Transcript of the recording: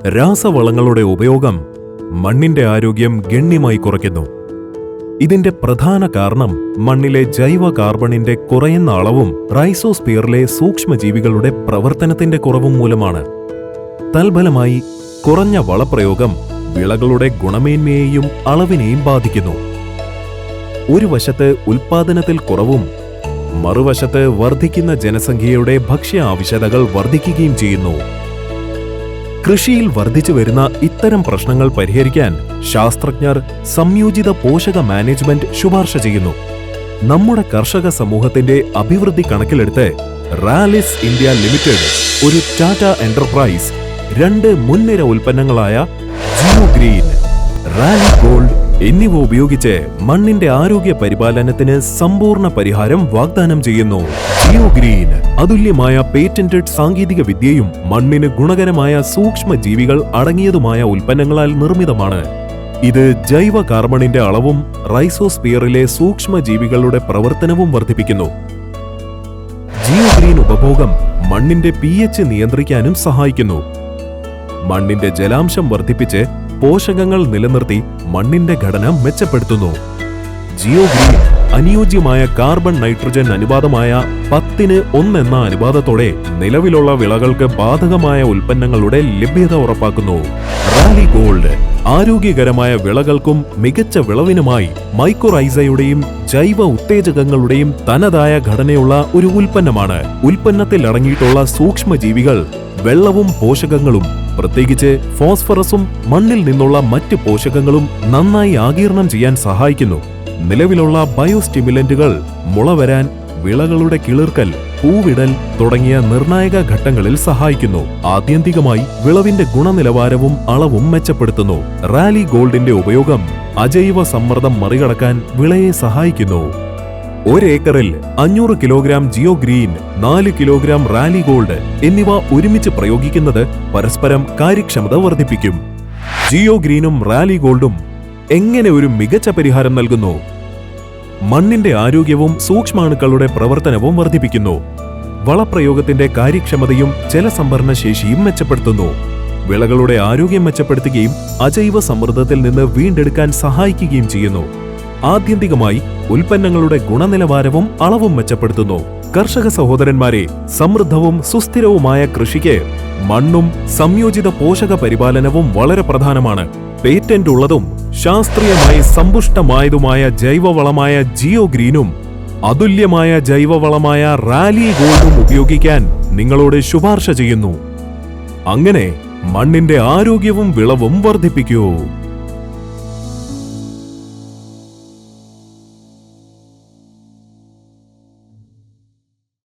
രാസവളങ്ങളുടെ ഉപയോഗം മണ്ണിന്റെ ആരോഗ്യം ഗണ്യമായി കുറയ്ക്കുന്നു. ഇതിന്റെ പ്രധാന കാരണം മണ്ണിലെ ജൈവ കാർബണിന്റെ കുറയുന്ന അളവും റൈസോസ്പിയറിലെ സൂക്ഷ്മജീവികളുടെ പ്രവർത്തനത്തിന്റെ കുറവും മൂലമാണ്. തൽഫലമായി കുറഞ്ഞ വളപ്രയോഗം വിളകളുടെ ഗുണമേന്മയെയും അളവിനെയും ബാധിക്കുന്നു. ഒരു വശത്ത് ഉൽപാദനത്തിൽ കുറവും മറുവശത്ത് വർദ്ധിക്കുന്ന ജനസംഖ്യയുടെ ഭക്ഷ്യ ആവശ്യതകൾ വർദ്ധിക്കുകയും ചെയ്യുന്നു. കൃഷിയിൽ വർദ്ധിച്ചു വരുന്ന ഇത്തരം പ്രശ്നങ്ങൾ പരിഹരിക്കാൻ ശാസ്ത്രജ്ഞർ സംയോജിത പോഷക മാനേജ്മെന്റ് ശുപാർശ ചെയ്യുന്നു. നമ്മുടെ കർഷക സമൂഹത്തിന്റെ അഭിവൃദ്ധി കണക്കിലെടുത്ത് റാലിസ് ഇന്ത്യ ലിമിറ്റഡ് ഒരു ടാറ്റ എന്റർപ്രൈസ് രണ്ട് മുൻനിര ഉൽപ്പന്നങ്ങളായ ജിയോ ഗ്രീൻ റാലി ഗോൾഡ് എന്നിവ ഉപയോഗിച്ച് മണ്ണിന്റെ ആരോഗ്യ പരിപാലനത്തിന് സമ്പൂർണ പരിഹാരം വാഗ്ദാനം ചെയ്യുന്നു. ജിയോ ഗ്രീൻ അതുല്യമായ പേറ്റന്റഡ് സാങ്കേതിക വിദ്യയും മണ്ണിന് ഗുണകരമായ സൂക്ഷ്മ ജീവികൾ അടങ്ങിയതുമായ ഉൽപ്പന്നങ്ങളാൽ നിർമ്മിതമാണ്. ഇത് ജൈവ കാർബണിന്റെ അളവും റൈസോസ്പിയറിലെ സൂക്ഷ്മ ജീവികളുടെ പ്രവർത്തനവും വർദ്ധിപ്പിക്കുന്നു. ജിയോ ഗ്രീൻ ഉപഭോഗം മണ്ണിന്റെ പി എച്ച് നിയന്ത്രിക്കാനും സഹായിക്കുന്നു. മണ്ണിന്റെ ജലാംശം വർദ്ധിപ്പിച്ച് പോഷകങ്ങൾ നിലനിർത്തി മണ്ണിന്റെ ഘടന മെച്ചപ്പെടുത്തുന്നു. ജിയോ ഗ്രീൻ അനുയോജ്യമായ കാർബൺ നൈട്രജൻ അനുപാതമായ പത്തിന് എന്ന അനുപാതത്തോടെ നിലവിലുള്ള വിളകൾക്ക് ബാധകമായ ഉൽപ്പന്നങ്ങളുടെ ലഭ്യത ഉറപ്പാക്കുന്നു. റാലി ഗോൾഡ് ആരോഗ്യകരമായ വിളകൾക്കും മികച്ച വിളവിനുമായി മൈക്കോറൈസയുടെയും ജൈവ ഉത്തേജകങ്ങളുടെയും തനതായ ഘടനയുള്ള ഒരു ഉൽപ്പന്നമാണ്. ഉൽപ്പന്നത്തിൽ അടങ്ങിയിട്ടുള്ള സൂക്ഷ്മജീവികൾ വെള്ളവും പോഷകങ്ങളും പ്രത്യേകിച്ച് ഫോസ്ഫറസും മണ്ണിൽ നിന്നുള്ള മറ്റ് പോഷകങ്ങളും നന്നായി ആകീർണം ചെയ്യാൻ സഹായിക്കുന്നു. നിലവിലുള്ള ബയോസ്റ്റിമുലന്റുകൾ മുള വരാൻ വിളകളുടെ കിളിർക്കൽ പൂവിടൽ തുടങ്ങിയ നിർണായക ഘട്ടങ്ങളിൽ സഹായിക്കുന്നു. ആത്യന്തികമായി വിളവിന്റെ ഗുണനിലവാരവും അളവും മെച്ചപ്പെടുത്തുന്നു. റാലി ഗോൾഡിന്റെ ഉപയോഗം അജൈവ സമ്മർദ്ദം മറികടക്കാൻ വിളയെ സഹായിക്കുന്നു. ഒരേക്കറിൽ അഞ്ഞൂറ് കിലോഗ്രാം ജിയോ ഗ്രീൻ നാല് കിലോഗ്രാം റാലി ഗോൾഡ് എന്നിവ ഒരുമിച്ച് പ്രയോഗിക്കുന്നത് പരസ്പരം കാര്യക്ഷമത വർദ്ധിപ്പിക്കും. ജിയോ ഗ്രീനും റാലി ഗോൾഡും എങ്ങനെ ഒരു മികച്ച പരിഹാരം നൽകുന്നു? മണ്ണിന്റെ ആരോഗ്യവും സൂക്ഷ്മാണുക്കളുടെ പ്രവർത്തനവും വർദ്ധിപ്പിക്കുന്നു. വളപ്രയോഗത്തിന്റെ കാര്യക്ഷമതയും ജലസംഭരണ ശേഷിയും മെച്ചപ്പെടുത്തുന്നു. വിളകളുടെ ആരോഗ്യം മെച്ചപ്പെടുത്തുകയും അജൈവ സമ്മർദ്ദത്തിൽ നിന്ന് വീണ്ടെടുക്കാൻ സഹായിക്കുകയും ചെയ്യുന്നു. ആത്യന്തികമായി ഉൽപ്പന്നങ്ങളുടെ ഗുണനിലവാരവും അളവും മെച്ചപ്പെടുത്തുന്നു. കർഷക സഹോദരന്മാരെ സമൃദ്ധവും സുസ്ഥിരവുമായ കൃഷിക്ക് മണ്ണും സംയോജിത പോഷക പരിപാലനവും വളരെ പ്രധാനമാണ്. പേറ്റന്റ് ഉള്ളതും ശാസ്ത്രീയമായി സമ്പുഷ്ടമായതുമായ ജൈവവളമായ ജിയോ ഗ്രീനും അതുല്യമായ ജൈവവളമായ റാലി ഗോൾഡും ഉപയോഗിക്കാൻ നിങ്ങളോട് ശുപാർശ ചെയ്യുന്നു. അങ്ങനെ മണ്ണിന്റെ ആരോഗ്യവും വിളവും വർദ്ധിപ്പിക്കൂ.